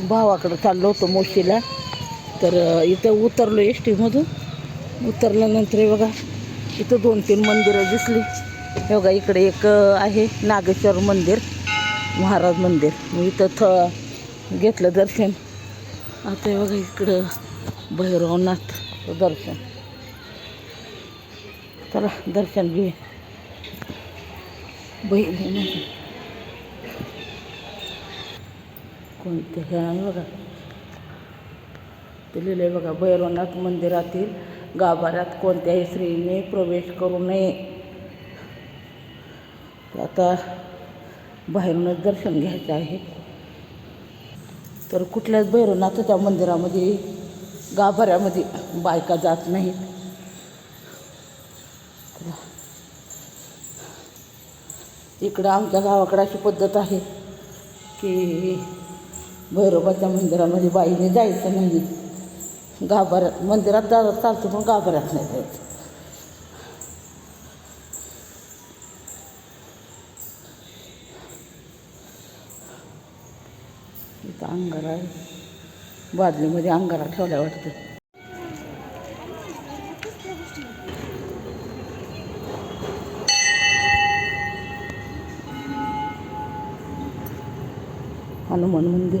भावाकडं चाललो होतो मोशीला. तर इथं उतरलो एस टीमधून उतरल्यानंतर बघा इथं दोन तीन मंदिरं दिसली. हे बघा इकडे एक आहे नागेश्वर मंदिर महाराज मंदिर. मग इथं थ घेतलं दर्शन. आता हे बघा इकडं भैरवनाथ दर्शन. चला दर्शन घे भैरवनाथ कोणते? हे आहे बघा. ते लिहिलंय बघा भैरवनाथ मंदिरातील गाभाऱ्यात कोणत्याही स्त्रीने प्रवेश करू नये. आता बाहेरूनच दर्शन घ्यायचं आहे. तर कुठल्याच भैरवनाथाच्या मंदिरामध्ये गाभाऱ्यामध्ये बायका जात नाहीत. इकडं आमच्या गावाकडं अशी पद्धत आहे की भैरोबाच्या मंदिरामध्ये बाईने जायचं नाही. गाभाऱ्यात मंदिरात जा चालतं पण गाभाऱ्यात नाही जायचं. इथं अंगारा आहे. बादलीमध्ये अंगारा ठेवल्या वाटतं. हनुमान मंदिर.